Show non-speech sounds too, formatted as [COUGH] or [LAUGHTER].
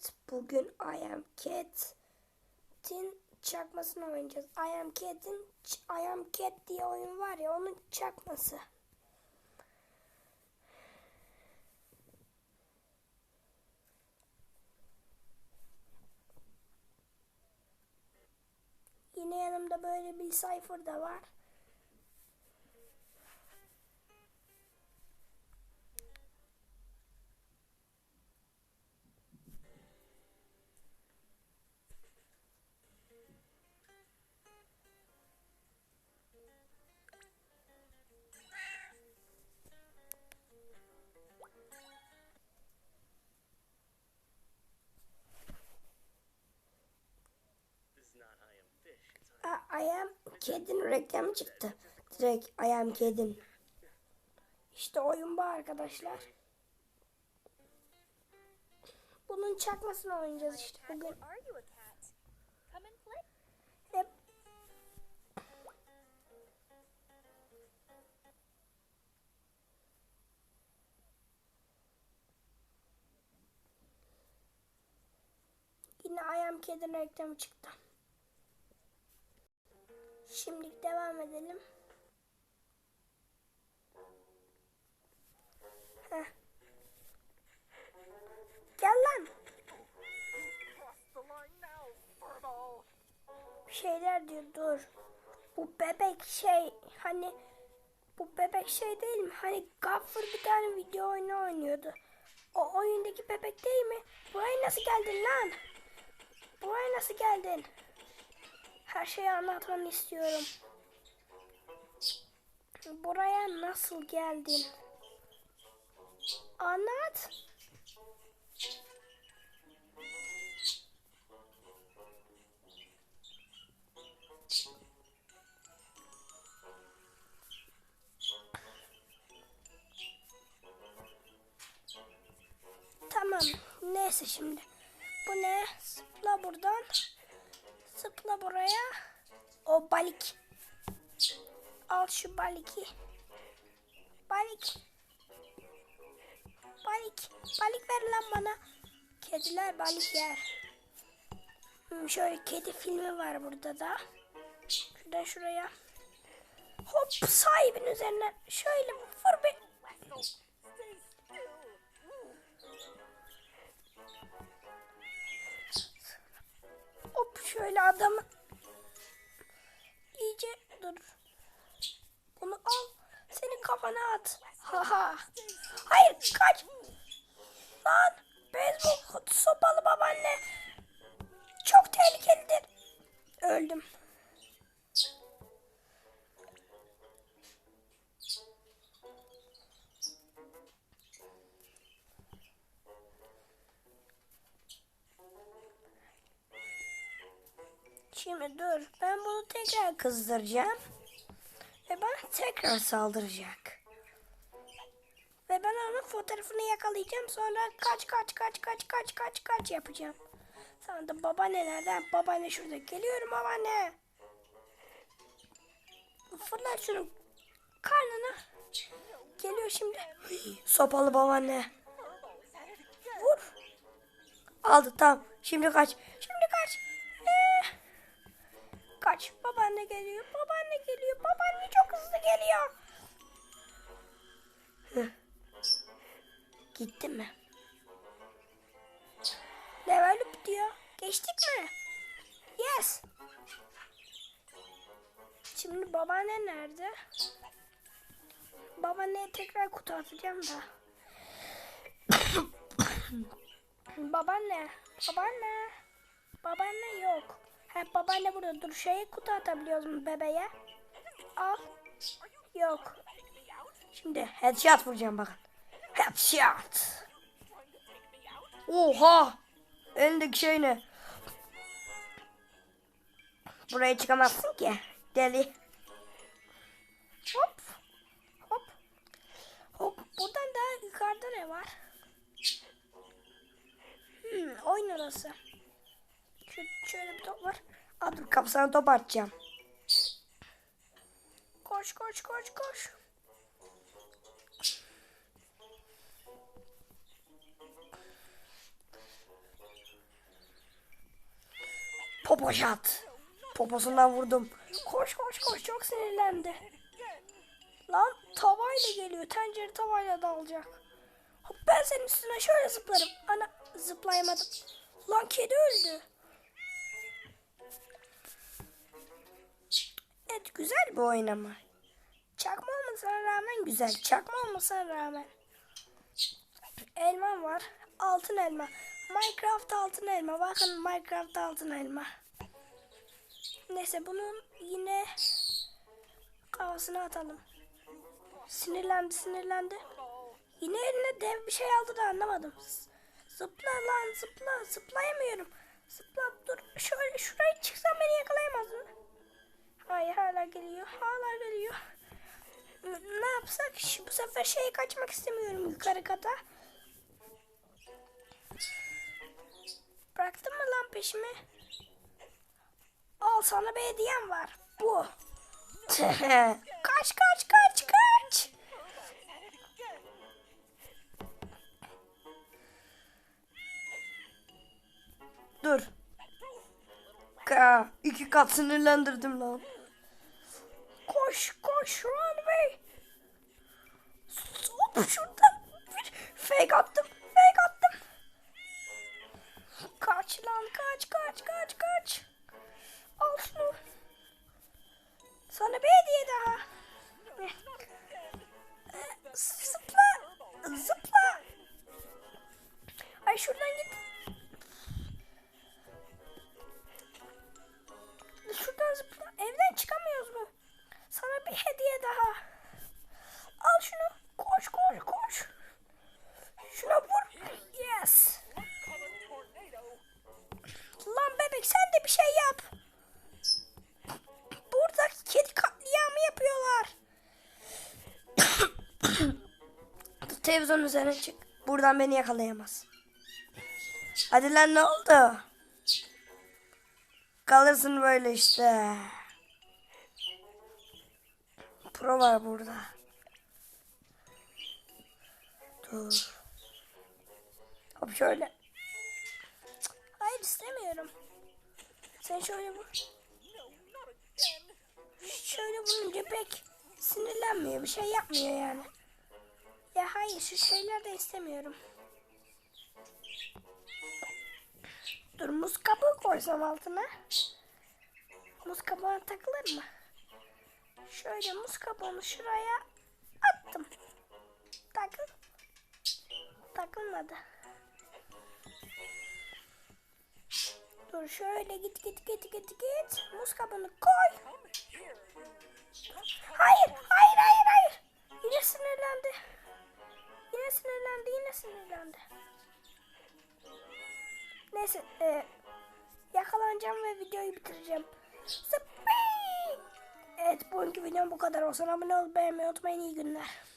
Cat. Bugün I am Cat'in çakmasını oynayacağız. I am Cat'in I am Cat diye oyun var ya onun çakması. Yine yanımda böyle bir sayfır da var. I Cat'in reklamı çıktı. Direkt I Cat'in. İşte oyun bu arkadaşlar. Bunun çakmasını oynayacağız işte bugün. Yine I am Cat'in reklamı çıktı. Şimdi devam edelim. Heh. Gel lan. Bir şeyler diyor dur. Bu bebek şey hani bu bebek şey değil mi? Hani Gaffer bir tane video oyunu oynuyordu. O oyundaki bebek değil mi? Buraya nasıl geldin lan? Buraya nasıl geldin? Her şeyi anlatmanı istiyorum. Buraya nasıl geldin? Anlat. Tamam. Neyse şimdi. Bu ne? Zıpla buradan. Zıpla buraya. O balık. Al şu baliki. Balık. Balık. Balık ver lan bana. Kediler balık yer. Hmm, şöyle kedi filmi var burada da. Şuradan şuraya. Hop sahibin üzerine şöyle vur bir. Şöyle adamı iyice dur. Bunu al. Senin kafana at. Haha. Hayır kaç. Lan beyzbol sopalı babaanne. Çok tehlikelidir. Öldüm. Şimdi dur. Ben bunu tekrar kızdıracağım. Ve bana tekrar saldıracak. Ve ben onun fotoğrafını yakalayacağım. Sonra kaç kaç kaç kaç kaç kaç kaç yapacağım. Sonra da babaanne nereden? Babaanne şurada. Geliyorum babaanne. Fırlat şunu karnına. Geliyor şimdi. Sopalı babaanne. Vur. Aldı tamam. Şimdi kaç. Babaanne geliyor. Babaanne geliyor. Babaanne çok hızlı geliyor. Gitti mi? Level diyor. Geçtik mi? Yes. Şimdi babaanne nerede? Babaanneye tekrar kutu atacağım da. [COUGHS] babaanne. Babaanne. Babaanne yok. Ha babaanne burada. Dur şeye kutu atabiliyoruz mu bebeğe? Al. Yok. Şimdi headshot vuracağım bakın. Headshot. Oha. Elindeki şey ne? Buraya çıkamazsın ki. Deli. Hop. Hop. Hop. Buradan daha yukarıda ne var? Hmm, oyun odası. Şöyle bir top var. Aa, dur kapısına top atacağım. Koş koş koş koş. Popo şat. Poposundan vurdum. Koş koş koş çok sinirlendi. Lan tavayla geliyor. Tencere tavayla dalacak. Ben senin üstüne şöyle zıplarım. Ana zıplayamadım. Lan kedi öldü. Evet güzel bir oyun ama. Çakma olmasına rağmen güzel. Çakma olmasına rağmen. Elma var. Altın elma. Minecraft altın elma. Bakın Minecraft altın elma. Neyse bunun yine kafasına atalım. Sinirlendi sinirlendi. Yine eline dev bir şey aldı da anlamadım. Zıpla lan zıpla zıplayamıyorum. Zıpla dur şöyle şuraya çıksam beni yakalayamaz mı? Hayır hala geliyor hala geliyor. Ne yapsak? Şu- Bu sefer şeye kaçmak istemiyorum yukarı kata. Bıraktın mı lan peşimi? Al sana bir hediyem var. Bu. [LAUGHS] kaç kaç kaç kaç. Dur. Ka, iki kat sinirlendirdim lan. Koş koş run away. Hop şuradan bir fake attım. Fake attım. Kaç lan kaç kaç kaç kaç. Televizyon üzerine çık. Buradan beni yakalayamaz. Hadi lan ne oldu? Kalırsın böyle işte. Pro var burada. Dur. Hop şöyle. Hayır istemiyorum. Sen şöyle vur. Şöyle vurunca pek sinirlenmiyor. Bir şey yapmıyor yani. Ya hayır şu şeyler de istemiyorum. Dur muz kabuğu koysam altına. Muz kabuğuna takılır mı? Şöyle muz kabuğunu şuraya attım. Takıl. Takılmadı. Dur şöyle git git git git git. Muz kabuğunu koy. Hayır hayır hayır hayır. Yine yine sinirlendi. Neyse e, yakalanacağım ve videoyu bitireceğim. Zıppii! Evet bugünkü videom bu kadar olsun. Abone olup beğenmeyi unutmayın. İyi günler.